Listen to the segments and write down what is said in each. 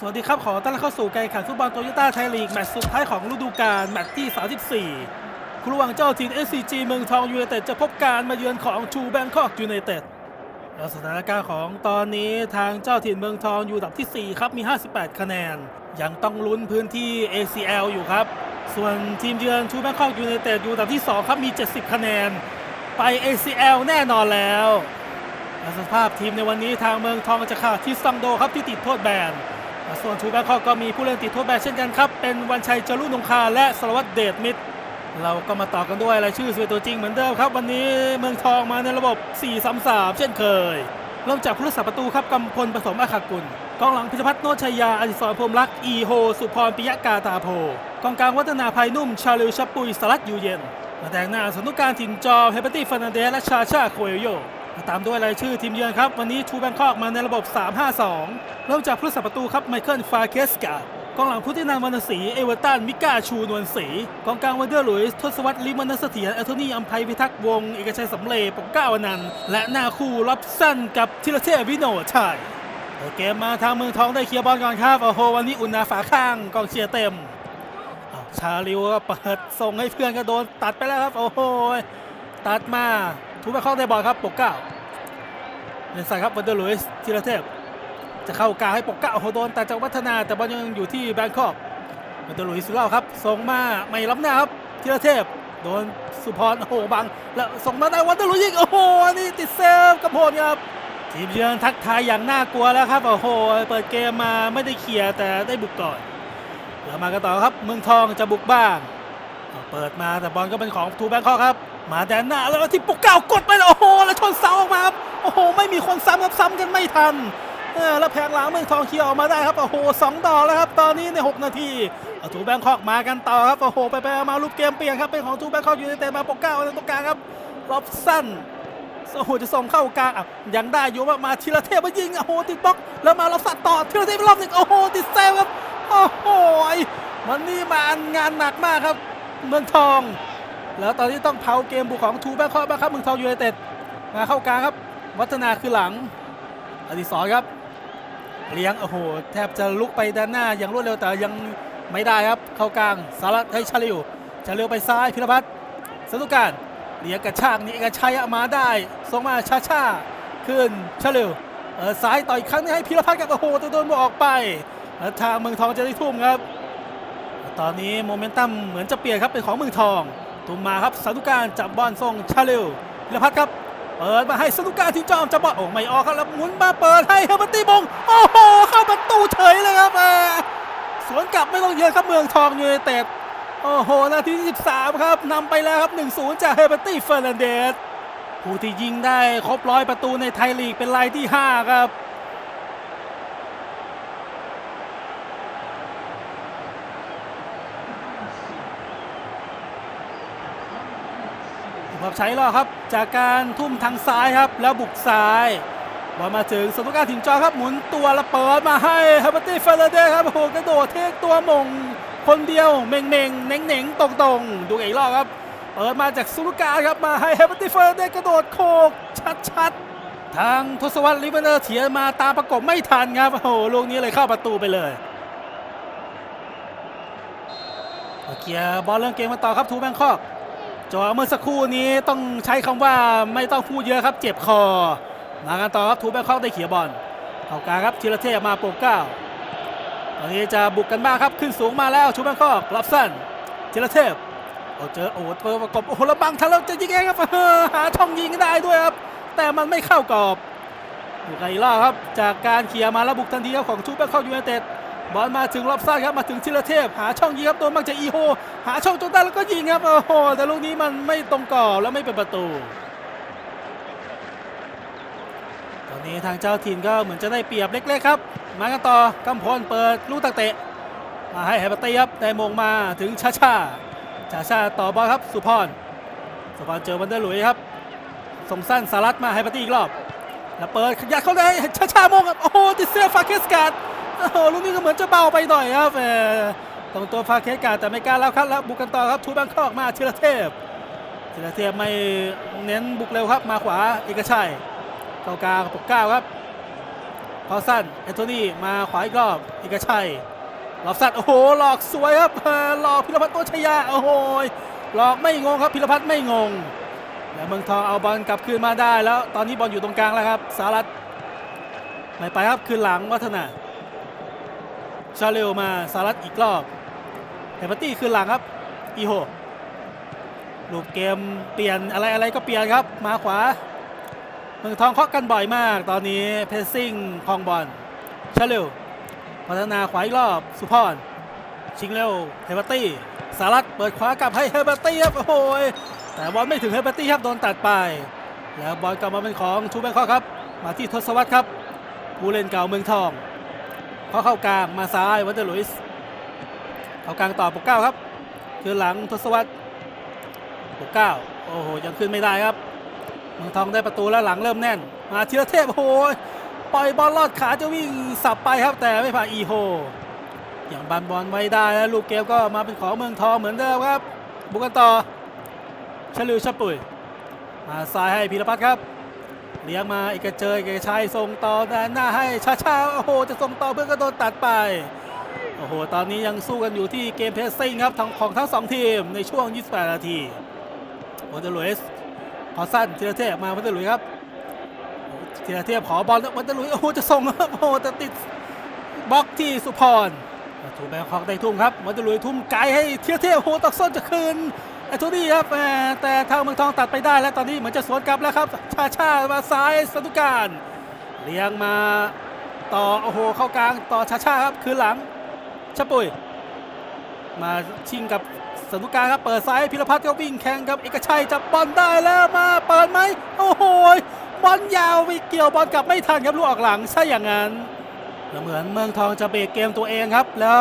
สวัสดีครับ ขอต้อนรับเข้าสู่การแข่งขันฟุตบอลโตโยต้าไทยลีก แมตช์สุดท้ายของฤดูกาลแมตช์ที่ 34คู่ระหว่างเจ้าทีม SCG เมืองทองยูไนเต็ดจะพบการมาเยือนของชูแบงคอกยูไนเต็ดแล้วสถานการณ์ของตอนนี้ทางเจ้าถิ่นเมืองทองอยู่อันดับทีสี่ 4 ครับมี 58 คะแนน ยังต้องลุ้นพื้นที่ ACL อยู่ครับ ส่วนทีมเยือนชูแบงคอกยูไนเต็ดอยู่อันดับที่ 2 ครับมี 70 คะแนน ไป ACL แน่นอนแล้วและสภาพทีมในวันนี้ทางเมืองทองจะขาดที่ซังโดครับที่ติดโทษแบน ส่วนชูแบงคอกก็มีผู้เล่นติดโทษแบนเช่นกันครับ เป็นวันชัยจรุนงคาและสรวัตรเดชมิตร เราก็มาต่อกันด้วยรายชื่อสวยตัวจริงเหมือนเดิมครับ วันนี้เมืองทองมาในระบบ 4-3-3 เช่นเคย เริ่มจากผู้รักษาประตูครับกำพลผสมอาขากุลกองหลังพิชพัฒน์โนชยาอดิศรพรมรักษ์อีโฮ สุพรปิยะกาตาโพกองกลางวัฒนาภัยนุ่ม ชาลิวชับปุยสลัดยูเย็นมาแต่งหน้าสนุกการถิ่นจอมเฮเบตี้ฟานาเดสและชาชาโคเอโย ตามด้วยรายชื่อทีมเยือนครับ วันนี้ชูแบงคอกมาในระบบ 3-5-2 เริ่มจากผู้รักษาประตูครับไมเคิลฟาเคสกากองหลังพุทธินันวรรณศรีเอเวอร์ตันมิก้าชูนวลศรีกองกลางวันเดอร์หลุยส์ทศวรรษลิมนัสเสถียรแอนโทนีอัมภัยพิทักษ์วง เอกชัยสำเร็จปกก้าอนันและหน้าคู่ล็อบสั้นกับธีรเทพวิโนชชัยเกมมาทางเมืองทองได้เคลียร์บอลก่อนครับโอ้โหวันนี้อุ่นหนาฝาข้างกองเชียร์เต็มชาลิวก็เปิดส่งให้เพื่อนก็โดนตัดไปแล้วครับ โอ้โหตัดมาทูไปเข้าได้บอลครับปกเก้า เล่นใส่ครับวันเดอร์ลุยส์ธีรเทพ จะเข้ากลางให้ปกเก้าโอโหโดนแต่จากวัฒนาแต่บอลยังอยู่ที่แบงคอกวันเดอร์ลุยส์สุเล่าครับส่งมาไม่ล้ำหน้าครับธีรเทพ โดนสุพรโอ้โหบัง แล้วส่งมาได้วันเดอร์ลุยส์โอ้โหอันนี่ติดเซฟกับโพลครับทีมเยือนทักทายอย่างน่ากลัวแล้วครับโอ้โหเปิดเกมมาไม่ได้เคลียร์แต่ได้บุกก่อนแล้วมากันต่อครับ เมืองทองจะบุกบ้าง เปิดมาแต่บอลก็เป็นของทูแบงคอกครับ มาแดนหน้าแล้วที่ปุกเก้ากดไปแล้วโอ้โหแล้วชนเสาออกมาครับโอ้โหไม่มีคนซ้ำครับซ้ำกันไม่ทันแล้วแพงหลังเมืองทองเคลียร์ออกมาได้ครับโอ้โหสองดอกแล้วครับตอนนี้ใน 6 นาทีทูแบงคอกมากันต่อครับโอ้โหไปไปมาลูกเกมเปลี่ยนครับเป็นของทูแบงคอกอยู่ในเตะมาปุกเก้าในตรงกลางครับรอบสั้นโอ้โหจะส่งเข้ากลางอะยังได้อยู่ว่ามาธีรเทพมายิงโอ้โหติดบล็อกแล้วมาเราสัตว์ต่อธีรเทพรอบหนึ่งโอ้โหติดเซฟครับโอ้โหมันนี่มานงานหนักมากครับ เมืองทอง แล้วตอนนี้ต้องเผาเกมบุกของทูแบงคอกบ้างครับเมืองทองยูไนเต็ดมาเข้ากลางครับ วัฒนาคือหลังอดิศรครับ เลี้ยงโอ้โหแทบจะลุกไปด้านหน้าอย่างรวดเร็วแต่ยังไม่ได้ครับ เข้ากลางสารัตให้ชาลิวชาลิวไปซ้ายพิรพัฒน์สนุกการเลี้ยงกระชากนี่เอกชัยเอามาได้ส่งมาชาชาขึ้นชาลิวเออซ้ายต่อยครั้งนี้ให้พิรพัฒน์กับโอ้โหแต่โดนบอลออกไปแล้วทางเมืองทองจะได้ทุ่มครับ ตอนนี้โมเมนตัมเหมือนจะเปลี่ยนครับเป็นของเมืองทอง ตุมมาครับสานุการจับบอลส่งชาเรลพิรพัฒน์ครับ เปิดมาให้สานุการที่จอมจับบอลโอ้ไม่ออกครับแล้วหมุนมาเปิดให้เฮเบอร์ตี้บงโอ้โหเข้าประตูเฉยเลยครับสวนกลับไม่ต้องเยอะครับเมืองทองยูไนเต็ดโอ้โหนาทีที่13 ครับนำไปแล้วครับ 1-0 จากเฮเบอร์ตี้เฟอร์นันเดสผู้ที่ยิงได้ครบร้อยประตูในไทยลีกเป็นรายที่ 5 ครับ ครับใช้ล้วครับ จากการทุ่มทางซ้ายครับ แล้วบุกซ้ายบอลมาถึงสตุการถิ่นจอครับหมุนตัวแล้วเปิดมาให้ฮับเบอร์ตี้เฟเดเดครับโอ้โหกระโดดเทคตัวมง คนเดียวเม่งเม่งเน่งเน่งตรงตรงดูอีกรอบครับเปิดมาจากสุรุกาครับมาให้ฮับเบอร์ตี้เฟเดเดกระโดดโคกชัดชัดๆทางทศวรรษลิเวอร์เนอร์เถียมาตามประกบไม่ทันครับโอ้โหลูกนี้เลยเข้าประตูไปเลยเกียร์บอลเรื่องเกมมาต่อครับทูแบงคอก จอเมื่อสักครู่นี้ต้องใช้คำว่าไม่ต้องพูดเยอะครับ เจ็บคอมากันต่อครับทูแบงคอกได้เขี่ยบอลเข้ากลางครับธีรเทพมาโปรเก้าตอนนี้จะบุกกันบ้างครับขึ้นสูงมาแล้วทูแบงคอกรับสั้นธีรเทพโอ้เจอโอ้เปิดประกบโอ้โหแล้วบังทันแล้วจะยิงเองครับหาช่องยิงได้ด้วยครับ แต่มันไม่เข้ากรอบบุกไกล่าครับ จากการเขี่ยมาแล้วบุกทันทีครับของทูแบงคอกยูไนเต็ด บอลมาถึงรอบสั้นครับมาถึงธีรเทพ หาช่องยิงครับโดนมักจะอีโฮ หาช่องจนได้แล้วก็ยิงครับโอ้โหแต่ลูกนี้มันไม่ตรงกรอบแล้วไม่เป็นประตู ตอนนี้ทางเจ้าถิ่นก็เหมือนจะได้เปรียบเล็กๆครับมากันต่อกำพลเปิดลูกตะเตะ มาให้ไฮปตีครับได้มงมาถึงชาชาชาชาต่อบอลครับสุพรสุพรเจอวันเดอร์หลุยครับส่งสั้นสารัตมาไฮปาตีอีกรอบ แล้วเปิดขยัดเข้าได้ชาชามงครับโอ้โหติดเสื้อฟาเคสการ์ โอ้ลูกนี้ก็เหมือนจะเบาไปหน่อยครับแหมตรงตัวฟาเคสกาแต่ไม่กล้าแล้วครับแล้วบุกกันต่อครับทูบังคอกมาธีรเทพธีรเทพไม่เน้นบุกเร็วครับมาขวาเอกชัยเข้ากลางปกเก้าครับพอสั้นแอนโทนีมาขวาอีกรอบเอกชัยหลอกสั้นโอ้โหหลอกสวยครับหลอกพิรพัฒน์โตชยาโอ้โหหลอกไม่งงครับพิรพัฒน์ไม่งงแล้วเมืองทองเอาบอลกลับคืนมาได้แล้ว ตอนนี้บอลอยู่ตรงกลางแล้วครับสารัตไม่ไปครับคืนหลังวัฒนา ชาเรลมาสารัตอีกรอบเฮปาตี้คืนหลังครับ อีโฮลูกเกมเปลี่ยนอะไรอะไรก็เปลี่ยนครับ มาขวา เมืองทองเคาะกันบ่อยมาก ตอนนี้เพสซิ่งคลองบอลชาเร็วพัฒนาขวาอีกรอบสุพรชิงเร็วเฮเบอร์ตี้สารัตเปิดขวากลับให้เฮเบอร์ตี้ครับโอ้โหยแต่บอลไม่ถึงเฮเบอร์ตี้ครับโดนตัดไป แล้วบอลกลับมาเป็นของชูแบงคอกครับ มาที่ทศวรรษครับผู้เล่นเก่าเมืองทอง เขาเข้ากลางมาซ้ายวันเดอร์ลุยส์เข้ากลางต่อปกเก้าครับ คือหลังทศวรรษปกเก้าโอ้โหยังขึ้นไม่ได้ครับเมืองทองได้ประตูแล้วหลังเริ่มแน่น มาธีรเทพโอ้โหปล่อยบอลลอดขาจะวิ่งสับไปครับแต่ไม่ผ่านอีโฮอย่างบันบอลไว้ได้แล้วลูกเกมก็มาเป็นของเมืองทองเหมือนเดิมครับ บุกกันต่อชลือชะปุยมาซ้ายให้พีรพัฒน์ครับ เลี้ยงมาเอกเจยเกชัยส่งต่อนหน้าให้ชาชาโอ้โหจะส่งต่อเพื่อนก็โดนตัดไปโอ้โหตอนนี้ยังสู้กันอยู่ที่เกมเพสซิ่งครับของของทั้งสองทีมในช่วง 28 นาทีโอเดลุยส์ขอสั้นธีรเทพมาวัตเตอร์ลุยครับธีรเทพขอบอลแล้ววัตเตอร์ลุยส์โอ้โหจะส่งครับโอ้โหแต่ติดบล็อกที่สุพรถูกแบงคอกได้ทุ่มครับวัตเตอร์ลุยส์ทุ่มไกลให้ธีรเทพโอ้โหตักส้นจะคืน ไอ้โทนี่ครับแต่ทางเมืองทองตัดไปได้แล้วตอนนี้เหมือนจะสวนกลับแล้วครับ ชาชามาซ้ายสตุการเลี้ยงมาต่อโอ้โหเข้ากลางต่อชาชาครับคืนหลังชะปุย มาชิงกับสนุการครับเปิดซ้ายพิรพัฒน์ก็วิ่งแข่งกับเอกชัยจับบอลได้แล้วมาเปิดไหมโอ้โหบอลยาวไปเกี่ยวบอลกลับไม่ทันครับลูกออกหลังใช่อย่างนั้นแล้วเหมือนเมืองทองจะเบรกเกมตัวเองครับ แล้ว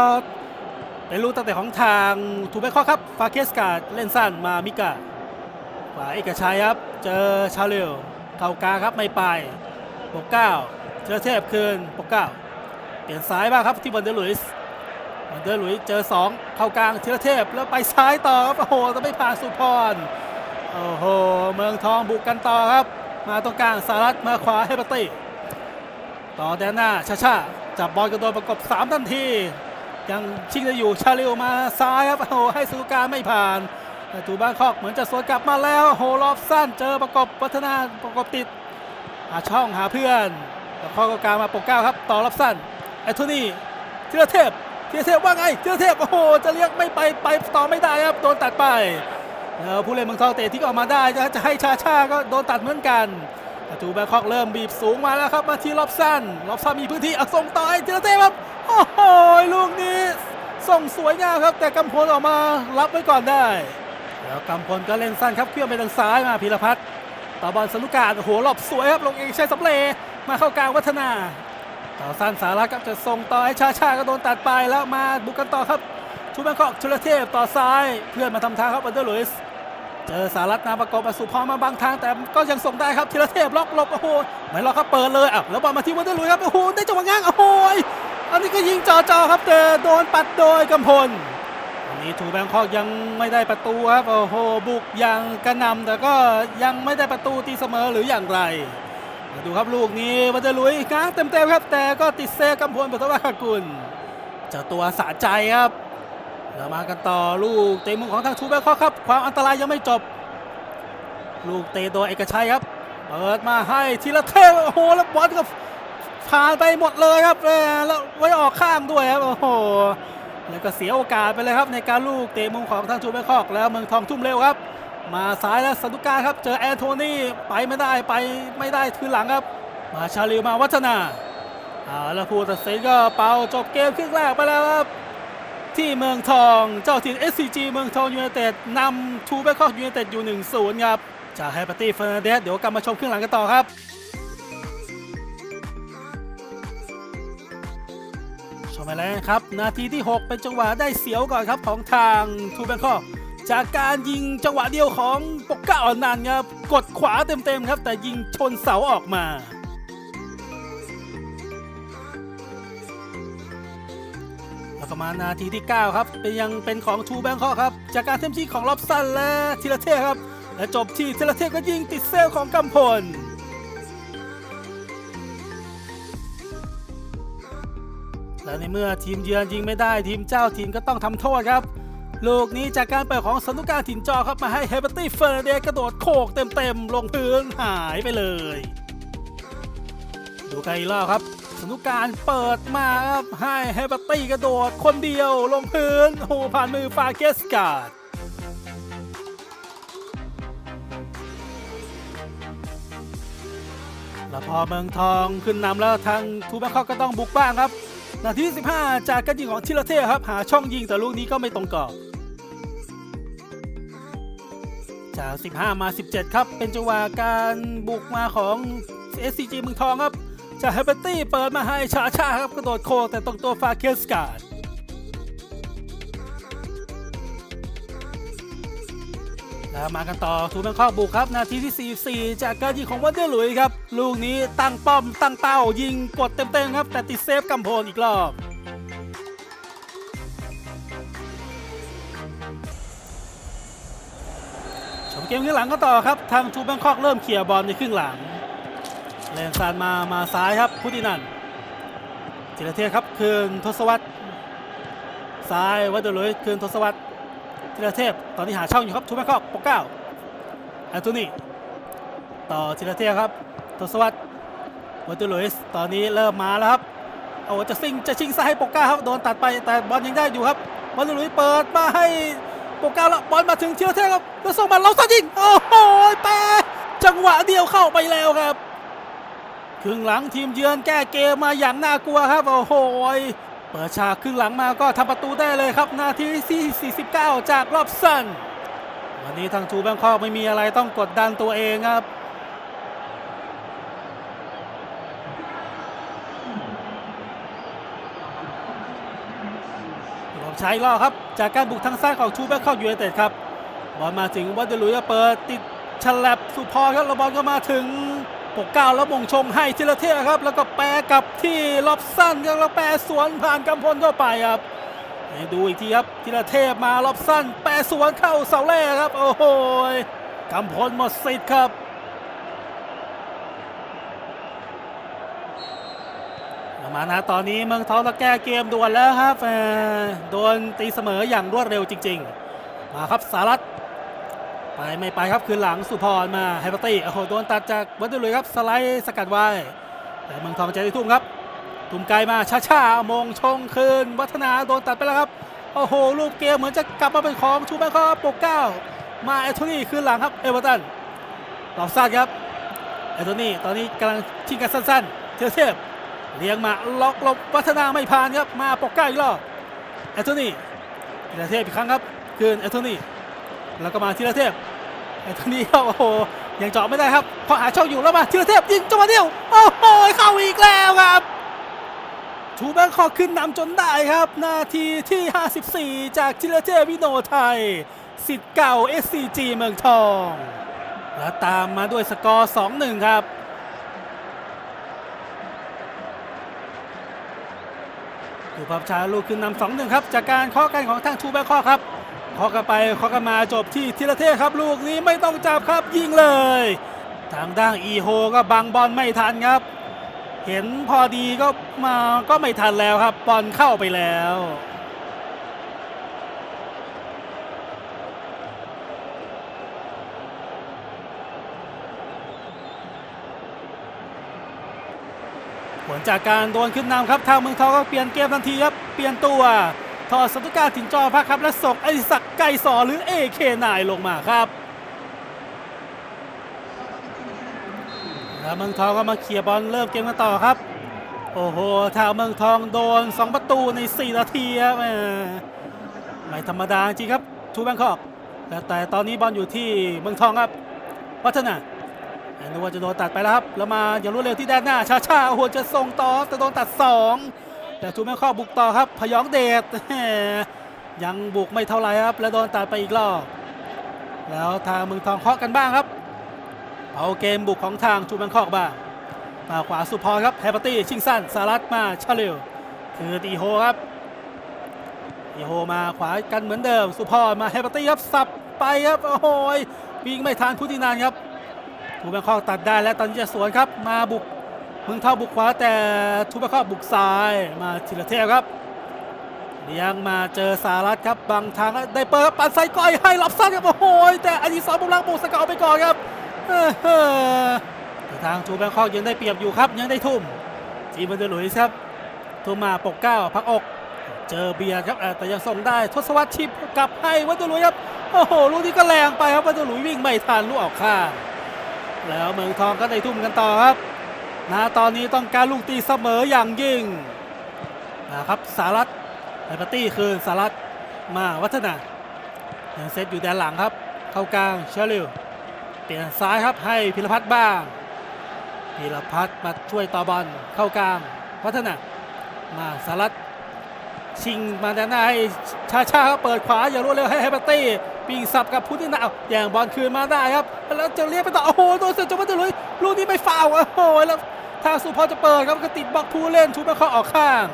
เป็นลูกตั้งแต่ของทางทูเบคอครับฟาเคสกาดเล่นสั้นมามิกาขวาเอกชัยครับ เจอชาเลวเข้ากลางครับไม่ไปปกเก้าเจอเทพคืนปกเก้าเปลี่ยนซ้ายบ้างครับที่บอลเดลุยส์วันเดอร์ลุยส์เจอ 2 เข้ากลางธีรเทพแล้วไปซ้ายต่อครับโอ้โหจะไม่ผ่านสุพรโอ้โหเมืองทองบุกกันต่อครับ มาตรงกลางสารัตมาขวาให้ปตี้ต่อแดนหน้าชาชาจับบอลกระโดดประกบ3ทันที ยังชิงจะอยู่ชาลิวมาซ้ายครับโอ้โหให้สุการไม่ผ่านแต่ตูบ้างคอกเหมือนจะสวนกลับมาแล้วโอ้โหรอบสั้นเจอประกบวัฒนาประกบติดหาช่องหาเพื่อนแล้วข้อกลางมาปกเก้าครับ ต่อรอบสั้นไอ้โทนี่ธีรเทพเทียเทพว่าไงเทียเทพโอ้โหจะเรียกไม่ไปไปต่อไม่ได้ครับโดนตัดไปแล้วผู้เล่นเมืองทองเตะที่ออกมาได้จะจะให้ชาชาก็โดนตัดเหมือนกันประตูแบงคอกเริ่มบีบสูงมาแล้วครับมาที่รอบสั้นรอบสั้นมีพื้นที่อาส่งต่อให้เทียเทพครับ โอ้โหลูกนี้ ส่งสวยงามครับ แต่กำพลออกมารับไว้ก่อนได้ แล้วกำพลก็เล่นสั้นครับเคลื่อนไปทางซ้ายมาพีรพัฒน์ต่อบอลสนุกกาโอ้โหรอบสวยครับลงเองใช้สำเร็จมาเข้ากลางวัฒนาต่อสั้นสาระครับจะส่งต่อให้ชาชาก็โดนตัดไปแล้วมาบุกกันต่อครับชูแบงคอกชุลเทพต่อซ้ายเพื่อนมาทำทางครับอันเดอร์ลุยส์เจอสารัตนาประกอบมาสุพรมาบางทางแต่ก็ยังส่งได้ครับธีรเทพล็อกหลบโอ้โหไม่ล็อกครับเปิดเลยอะแล้วบอลมาที่วันเดอร์ลุยส์ครับโอ้โหได้จังหวะง้างโอ้โห อันนี้ก็ยิงจ่อๆครับแต่โดนปัดโดยกำพลอันนี้ถูแบงคอกยังไม่ได้ประตูครับโอ้โหบุกอย่างกระนำแต่ก็ยังไม่ได้ประตูตีเสมอหรืออย่างไรมาดูครับลูกนี้มันจะลุยง้างเต็มๆครับ แต่ก็ติดเซฟกำพลปัตวากุลเจ้าตัวสะใจครับเรามากันต่อลูกเตะมุมของทางชูแบงคอกครับ ความอันตรายยังไม่จบ ลูกเตะโดยเอกชัยครับ เปิดมาให้ทีละเทโอ้โหแล้วบอลก็ ผ่านไปหมดเลยครับแล้วไว้ออกข้างด้วยครับโอ้โหแล้วก็เสียโอกาสไปเลยครับในการลูกเตะมุมของทางชูแบคอกแล้วเมืองทองทุ่มเร็วครับ มาซ้ายแล้วสันตุการครับเจอแอนโทนี่ไปไม่ได้ไปไม่ได้คือหลังครับ มาชาลิวมาวัฒนาเอาแล้วผู้ตัดสินก็เป่าจบเกมครึ่งแรกไปแล้วครับ ที่เมืองทองเจ้าถิ่น SCG เมืองทองยูไนเต็ดนำทูแบคอกยูไนเต็ดอยู่1-0ครับจากแฮปปี้เฟอร์นันเดสเดี๋ยวกลับมาชมครึ่งหลังกันต่อครับ มไปแล้วครับ นาทีที่ 6 เป็นจังหวะได้เสียวก่อนครับของทางทูแบงคอกจากการยิงจังหวะเดียวของปกเก้าอนันครับกดขวาเต็มๆครับ แต่ยิงชนเสาออกมา แล้วก็มานาทีที่ 9 ครับ เป็นยังเป็นของทูแบงคอกครับ จากการเต็มที่ของล็อบสันและธีรเทพครับ และจบที่ธีรเทพก็ยิงติดเซลของกำพล และในเมื่อทีมเยือนยิงไม่ได้ทีมเจ้าถิ่นก็ต้องทำโทษครับ ลูกนี้จากการเปิดของสนุกการถิ่นจอครับมาให้เฮเบอร์ตี้เฟอร์เดกระโดดโขกเต็มๆลงพื้นหายไปเลย ดูไกลล่อบครับ สนุกการเปิดมาครับให้เฮเบอร์ตี้กระโดดคนเดียวลงพื้นโอ้ผ่านมือฟาเกสการ์ดแล้วพอเมืองทองขึ้นนำแล้วทางทูแบงคอกก็ต้องบุกบ้างครับ นาทีที่15 จากการยิงของทิลเท่ครับ หาช่องยิงแต่ลูกนี้ก็ไม่ตรงกรอบจาก 15 มา 17 ครับ เป็นจังหวะการบุกมาของ SCG เมืองทองครับจากเฮเบตี้เปิดมาให้ชาชาครับกระโดดโคแต่ตรงตัวฟาเคสการ์ด แล้วมากันต่อทูแบงคอกบุกครับนาทีที่ 44 จากการยิงของวันเดอร์หลุยส์ครับ ลูกนี้ตั้งป้อมตั้งเป้ายิงกดเต็มๆครับ แต่ติดเซฟกำโพลอีกรอบชมเกมครึ่หลังก็ต่อครับ ทางทูแบงคอกเริ่มเคลียบอลในครึ่งหลังแรงซานมามาซ้ายครับพุทธินันจิรเทพครับคืนทศวรรษซ้ายวัดเดอร์หลุยส์คืนทศวรรษ ธีรเทพตอนนี้หาช่องอยู่ครับทูแมคคอกปกเก้าแอนโทนีต่อธีรเทพครับทศวรรษวัตเตอร์ลุยส์ตอนนี้เริ่มมาแล้วครับเอาจะซิงจะชิงซ้ายให้ปกเก้าครับโดนตัดไปแต่บอลยังได้อยู่ครับวัตเตอร์ลุยส์เปิดมาให้ปกเก้าแล้วบอลมาถึงธีรเทพครับแล้วส่งมาเราซัดยิงโอ้โหแปรจังหวะเดียวเข้าไปแล้วครับครึ่งหลังทีมเยือนแก้เกมมาอย่างน่ากลัวครับโอ้โห เปิดฉากครึ่งหลังมาก็ทำประตูได้เลยครับ นาทีที่49 จากรอบสั้นวันนี้ทางทูแบงคอกไม่มีอะไรต้องกดดันตัวเองครับผมใช้ล่อครับ จากการบุกทางซ้ายของทูแบงคอกยูไนเต็ดครับบอลมาถึงวัดเดลุยเปิดติดฉลับสุพรครับแล้วบอลก็มาถึง ปกเก้าแล้วมงชงให้ทีละเท่ครับ แล้วก็แปรกับที่รอบสั้นครับแล้วแปรสวนผ่านกำพลเข้าไปครับให้ดูอีกทีครับทีละเทพมารอบสั้นแปรสวนเข้าเสาแรกครับ โอ้โหกำพลหมดสิทธิ์ครับมานะตอนนี้เมืองทองต้องแก้เกมด่วนแล้วครับแหมโดนตีเสมออย่างรวดเร็วจริง ๆ มาครับสารัต ไปไม่ไปครับคืนหลังสุพรมาไฮปตี้โอ้โหโดนตัดจากวัตถุเลยครับสไลด์สกัดไว้แต่เมืองทองใจได้ทุ่มครับ ทุ่มไกลมาช้าช้าๆมงชงคืน วัฒนาโดนตัดไปแล้วครับโอ้โหรูปเกมเหมือนจะกลับมาเป็นของชูแบงคอกปกเก้ามาแอตโทนี่คืนหลังครับเอเวอร์ตันหลอกสั้นครับแอตโทนี่ตอนนี้กำลังชิงกันสั้นๆเทเทพเลี้ยงมาล็อกหลบวัฒนาไม่ผ่านครับมาปกเก้าอีกรอบแอนโทนีธีรเทพอีกครั้งครับคืนแอนโทนี่ แล้วก็มาธีรเทพแอนโทนีครับโอ้โหยังเจาะไม่ได้ครับเพราะหาช่องอยู่แล้วมาธีรเทพยิงจังหวะเดียวโอ้โหเข้าอีกแล้วครับทูแบงคอกขึ้นนำจนได้ครับ นาทีที่ 54 จากธีรเทพวิโนไทยสิทธิ์เก่า SCG เมืองทอง และตามมาด้วยสกอร์ 2-1 ครับดูภาพช้าลูกขึ้นนำสองหนึ่งครับ จากการเคาะกันของทางทูแบงคอกครับ เคาะกันไปเคาะกันมาจบที่ธีรเทพครับ ลูกนี้ไม่ต้องจับครับยิงเลย ทางด้านอีโฮก็บังบอลไม่ทันครับ เห็นพอดีก็มาก็ไม่ทันแล้วครับบอลเข้าไปแล้วผลจากการโดนขึ้นนำครับทางเมืองทองก็เปลี่ยนเกมทันทีครับเปลี่ยนตัว ทอดสตุการถิ่นจอพักครับ และส่งไอศักไก่สอหรือ AK9 ลงมาครับแล้วเมืองทองก็มาเคลียร์บอลเริ่มเกมกันต่อครับ โอ้โหทางเมืองทองโดน 2 ประตูใน 4 นาทีครับไม่ธรรมดาจริงครับทูแบงคอกแต่แต่ตอนนี้บอลอยู่ที่เมืองทองครับวัฒนานึกว่าจะโดนตัดไปแล้วครับ แล้วมาอย่างรวดเร็วที่ด้านหน้าชาชาโอ้โหจะส่งต่อแต่โดนตัด 2 แต่ทูแม่ข้อบุกต่อครับ พยองเดชยังบุกไม่เท่าไหร่ครับ แล้วโดนตัดไปอีกรอบ แล้วทางเมืองทองเคาะกันบ้างครับ เอาเกมบุกของทางทูแบงคอกบ้างมาขวาสุพรครับแฮปปตี้ชิงสั้นสารัตมาชาเรลคือตีโฮครับตีโฮมาขวากันเหมือนเดิม สุพรมาแฮปปตี้ครับสับไปครับโอ้โหวิ่งไม่ทันพุทธินานครับทูแบงคอกตัดได้แล้วตอนนี้จะสวนครับมาบุก เมืองทองบุกขวาแต่ทูบาคอบบุกซ้ายมาทีละเทพครับเลี้ยงมาเจอสารัตครับบางทางได้เปิดปันไซก้อยให้รับสั้นครับโอ้โหแต่อดีศรบุญรักบุกสกัดเอาไปก่อนครับแต่ทางทูแบงคอกยังได้เปรียบอยู่ครับยังได้ทุ่มจีบันเดลุยครับทุ่มมาปกเก้าพักอกเจอเบียร์ครับแต่ยังส่งได้ทศวรรษชิปกลับให้วัตลุยครับโอ้โหลูกนี้ก็แรงไปครับวัตลุยวิ่งไม่ทันลูกออกข้างแล้วเมืองทองก็ได้ทุ่มกันต่อครับ นะตอนนี้ต้องการลูกตีเสมออย่างยิ่งนะครับสารัตไอปาร์ตี้คืนสารัตมาวัฒนายังเซตอยู่แดนหลังครับ เข้ากลางเชลิวเปลี่ยนซ้ายครับให้พิรพัฒน์บ้างพิรพัฒน์มาช่วยต่อบอลเข้ากลางวัฒนามาสารัตชิงมาด้านหน้าให้ชาชาครับเปิดขวาอย่างรวดเร็วให้เฮเบอร์ตี้ปิงสับกับพุทธินาอาแย่งบอลคืนมาได้ครับ แล้วจะเรียกไปต่อโอ้โหโดนเสือจงวัตลุยลูกนี้ไม่ฟาวโอ้โหแล้ว ทางสุพรจะเปิดครับก็ติดบล็อกผู้เล่นชูไปเข้าออกข้าง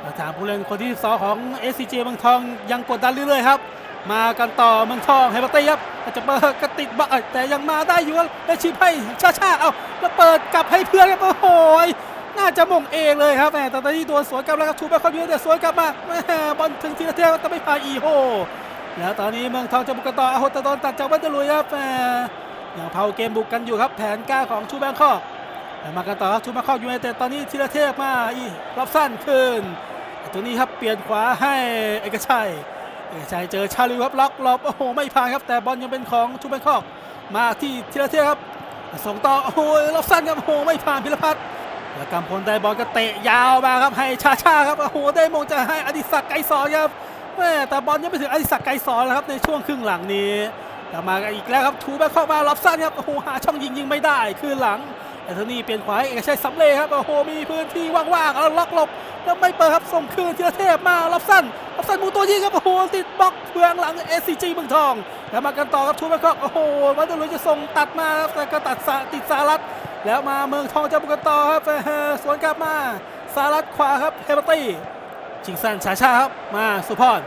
แล้วทางผู้เล่นคนที่สองของ SCG เมืองทองยังกดดันเรื่อยๆครับ มากันต่อเมืองทองเฮเบอร์ตี้ครับจะเปิดก็ติดบล็อกแต่ยังมาได้อยู่แล้วชิปให้ชาชาเอาแล้วเปิดกลับให้เพื่อนครับโอ้โหน่าจะมงเองเลยครับแหมแต่ตอนนี้โดนสวนกลับแล้วครับชูไปเข้าเยอะแต่สวนกลับมาแหมบอลถึงทีละเที่ยวต้องไม่พาอีโฮแล้วตอนนี้เมืองทองจะบุกกันต่ออาโฮตะโดนตัดจากวัตตอร์ลุยครับแหมยังเผาเกมบุกกันอยู่ครับแผนการของชูแบงคอก มากันต่อครับชูแบงคอกอยู่ในแต่ตอนนี้ทีละเทพมาอีรับสั้นขึ้น ตัวนี้ครับเปลี่ยนขวาให้เอกชัยเอกชัยเจอชาลิวครับล็อกหลบโอ้โหไม่ผ่านครับแต่บอลยังเป็นของชูแบงคอกมาที่ทีละเทพครับส่งต่อโอ้โหรับสั้นครับโอ้โหไม่ผ่านพิรพัฒน์แล้วกำพลได้บอลก็เตะยาวมาครับให้ชาชาครับโอ้โหได้มงจะให้อดิศักดิ์ไกรสอนครับแม่แต่บอลยังไม่ถึงอดิศักดิ์ไกรสอนแล้วครับในช่วงครึ่งหลังนี้กลับมาอีกแล้วครับทูแบ็คเข้ามารับสั้นครับโอ้โหหาช่องยิงยิงไม่ได้คืนหลัง แต่เทนี่เปลี่ยนขวาเอกชัยสำเร็จครับโอ้โหมีพื้นที่ว่างๆเอาล็อกหลบแล้วไม่เปิดครับส่งคืนธีรเทพมารับสั้นรับสั้นมูตัวยิงครับโอ้โหติดบล็อกเบื้องหลัง SCG เมืองทองแล้วมากันต่อครับทูแบ็คเข้าโอ้โหวันเดอร์ลุยจะส่งตัดมาครับแต่ก็ตัดสติดสารัตแล้วมาเมืองทองจะบุกกันต่อครับสวนกลับมาสารัตขวาครับเฮเบตี้ชิงสั้นชาชาครับมาสุพร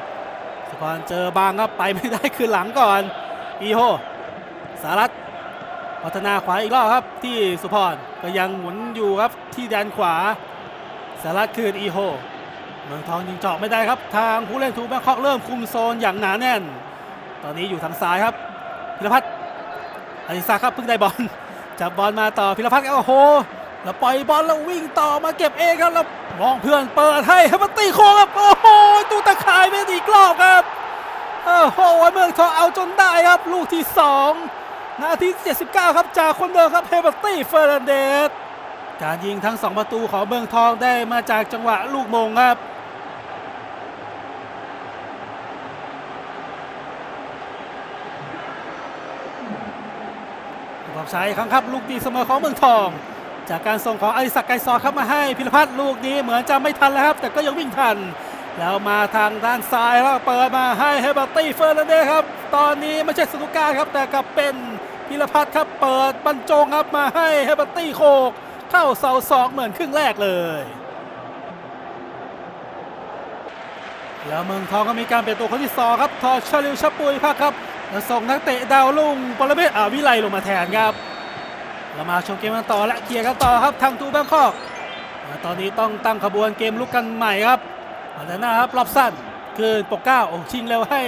สุพรเจอบางครับไปไม่ได้คืนหลังก่อนอีโฮสารัต พัฒนาขวาอีกรอบครับที่สุพรก็ยังหมุนอยู่ครับที่แดนขวาสารัตคืนอีโฮเมืองทองยิงเจาะไม่ได้ครับ ทางผู้เล่นทูแบงคอกเริ่มคุมโซนอย่างหนาแน่น ตอนนี้อยู่ทางซ้ายครับพิรพัฒน์อดิศักดิ์ครับเพิ่งได้บอลจับบอลมาต่อพิรพัฒน์ครับโอ้โหแล้วปล่อยบอลแล้ววิ่งต่อมาเก็บเองครับแล้วมองเพื่อนเปิดให้ให้มันตีโค้งครับโอ้โหตูตะข่ายไปอีกรอบครับโอ้โหเมืองทองเอาจนได้ครับ ลูกที่สอง นาที 79 ครับจากคนเดิมครับเฮเบอร์ตี้เฟอร์นันเดสการยิงทั้งสองประตูของเมืองทองได้มาจากจังหวะลูกมงครับผมใช้ครั้งครับ ลูกดีเสมอของเมืองทอง จากการส่งของอริศักไกรซอครับมาให้พิรพัฒน์ลูกนี้เหมือนจะไม่ทันแล้วครับ แต่ก็ยังวิ่งทัน แล้วมาทางด้านซ้ายแล้วเปิดมาให้เฮเบอร์ตี้เฟอร์นันเดสครับ ตอนนี้ไม่ใช่สนุกการครับแต่กลับเป็น พิรพัฒน์ครับเปิดบรรจงครับมาให้เฮเบอร์ตี้โคก เข้าเสาสองเหมือนครึ่งแรกเลยแล้วเมืองทองก็มีการเปลี่ยนตัวคนที่สองครับ ทอชาลิวชปุยพักครับส่งนักเตะดาวรุ่งปรเมศอาวิไลลงมาแทนครับเรามาชมเกมกันต่อและเคลียร์กันต่อครับทางตูแบงคอกอ่าตอนนี้ต้องตั้งขบวนเกมลุกกันใหม่ครับมาด้านหน้าครับรอบสั้นคือปกเก้าโอ้ชิงเร็วให้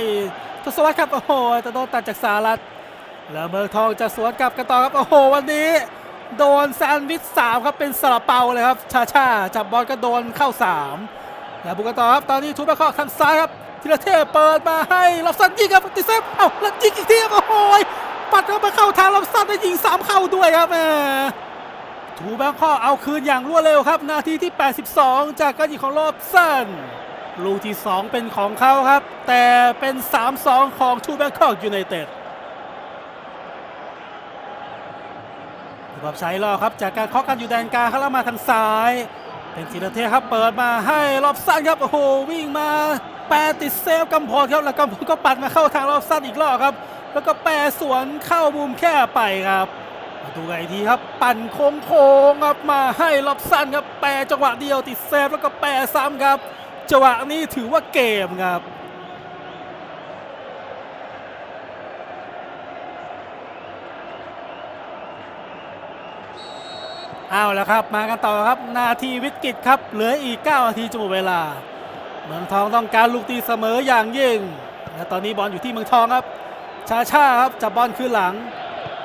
ทศวรรษครับโอ้โหแต่โดนตัดจากสารัต แล้วเมืองทองจะสวนกลับกันต่อครับโอ้โหวันนี้ โดนแซนด์วิชสามครับเป็นสลับเปาเลยครับชาชาจับบอลก็โดนเข้าสามแล้วบุกกันต่อครับตอนนี้ทูบแบคคอทางซ้ายครับธีรเทพเปิดมาให้รับสันยิงครับติเซฟเอ้าแล้วยิงอีกทีครับโอ้โหปัดเข้าไปเข้าทางรับสันได้ยิงสามเข้าด้วยครับแหมทูแบงคอกเอาคืนอย่างรวดเร็วครับ นาทีที่ 82 จากการยิงของรอบสันลูกที่ 2 เป็นของเขาครับ แต่เป็น 3-2 ของทูแบงคอกยูไนเต็ด บบใช้รอครับจากการเคาะกันอยู่แดนกลางครับแล้วมาทางซ้าย เป็นธีรเทครับเปิดมาให้รอบสั้นครับโอ้โหวิ่งมาแปรติดเซฟกำพลครับแล้วกำพลก็ปัดมาเข้าทางรอบสั้นอีกรอบครับ แล้วก็แปรสวนเข้ามุมแค่ไปครับมาดูกันอีกทีครับปั่นโค้งโค้งครับมาให้รอบสั้นครับแปรจังหวะเดียวติดเซฟแล้วก็แปรซ้ำครับจังหวะนี้ถือว่าเกมครับ เอาแล้วครับ มากันต่อครับนาทีวิกฤตครับ เหลืออีก 9 นาทีจะหมดเวลา เมืองทองต้องการลูกตีเสมออย่างยิ่งและตอนนี้บอลอยู่ที่เมืองทองครับ ชาชาครับจับบอลคืนหลัง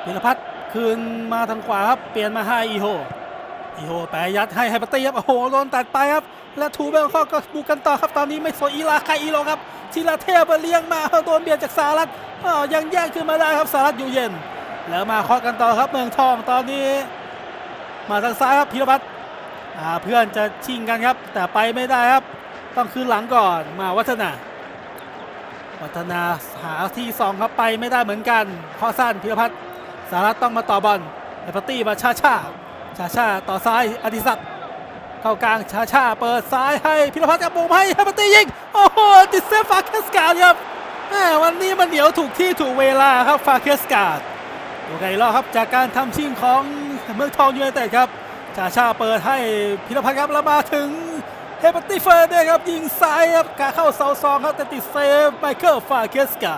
พิรพัฒน์คืนมาทางขวาครับเปลี่ยนมาให้อีโฮอีโฮแปรยัดให้ไฮปาตี้ครับโอ้โหโดนตัดไปครับ และทูเบลข้อก็บุกกันต่อครับตอนนี้ไม่สนอีลาใครอีโลครับทีละเทพเลี้ยงมาโดนเบียดจากสารัตอ้าวยังแย่งขึ้นมาได้ครับสารัตอยู่เย็น แล้วมาเคาะกันต่อครับเมืองทองตอนนี้ มาทางซ้ายครับพิรพัฒน์เพื่อนจะชิงกันครับ แต่ไปไม่ได้ครับ ต้องคืนหลังก่อนมาวัฒนา วัฒนาหาที่สองครับไปไม่ได้เหมือนกันข้อสั้นพิรพัฒน์สารัตต้องมาต่อบอลไอปาตี้มาชาชาชาชาต่อซ้ายอดิศักดิ์เข้ากลางชาชาเปิดซ้ายให้พิรพัฒน์กับมุมให้ไอปาตี้ยิงโอ้โหติดเซฟฟาเคสการ์ดครับแหมวันนี้มันเหนียวถูกที่ถูกเวลาครับฟาเคสการ์ดดูไงรอบครับจากการทำชิงของ เมืองทองยูไนเต็ดครับชาชาเปิดให้พิรพัฒน์ครับแล้วมาถึงเฮปติเฟอร์เนี่ยครับยิงซ้ายครับกาเข้าเสาซองครับแต่ติดเซฟไมเคิลฟาเคสกา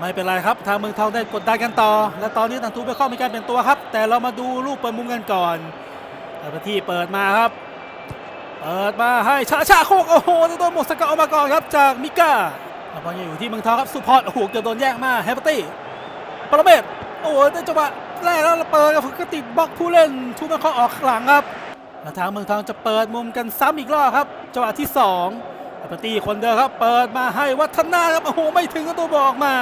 ไม่เป็นไรครับ ทางเมืองทองได้กดดันกันต่อ และตอนนี้ทางทูเบคอมีการเปลี่ยนตัวครับ แต่เรามาดูลูกเปิดมุมกันก่อนแต่ที่เปิดมาครับ เปิดมาให้ชาชาโคกโอ้โหโดนหมดสกัดออกมาก่อนครับจากมิก้าแล้วบอลยังอยู่ที่เมืองทองครับสุพอร์ตโอ้โหเกือบโดนแย่งมาเฮปตี้ปรเมศโอ้โหได้จังหวะ แรกแล้วเปิดกับก็ติดบล็อกผู้เล่นทูเบคอออกหลังครับแล้วทางเมืองทองจะเปิดมุมกันซ้ำอีกรอบครับจังหวะที่2อัปตีคนเดิมครับเปิดมาให้วัฒนาครับโอ้โหไม่ถึงก็ตัวบอกมา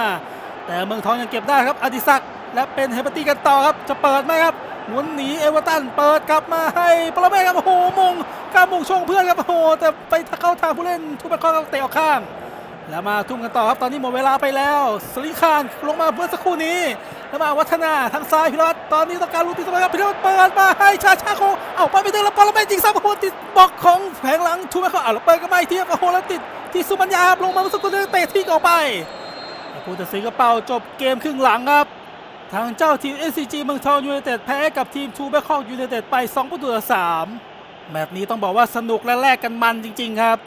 แต่เมืองทองยังเก็บได้ครับอดิศักดิ์และเป็นเฮปตีกันต่อครับจะเปิดไหมครับหมุนหนีเอเวอร์ตันเปิดกลับมาให้ปรเมศครับโอ้โหมงการมุงช่วงเพื่อนครับโอ้โหแต่ไปเข้าทางผู้เล่นทุบไปข้อเตะออกข้าง แล้วมาทุ่มกันต่อครับตอนนี้หมดเวลาไปแล้วสลิคานลงมาเมื่อสักครู่นี้แล้วมาวัฒนาทางซ้ายพิรัตตอนนี้ต้องการลูกตีสมัยครับพิรัตเปิดมาให้ชาชาโคเอาไปไม่ถึงแล้วปอลเมยิงซ้ำโอ้โหติดบล็อกของแผงหลังชูม่เข้าอะแล้วเปิดก็ไม่เทียบโอ้โหแล้วติดที่สุมัญญาลงมาเมื่อสักครู่นี้เตะที่ออกไปผู้ตัดสินก็เป่าจบเกมครึ่งหลังครับ ทางเจ้าทีม SCG เมืองทองยูไนเต็ดแพ้กับทีมทูแบคอกยูไนเต็ดไป2ประตูต่อ3แมตช์นี้ต้องบอกว่าสนุกและแลกกันมันจริง ๆ ครับ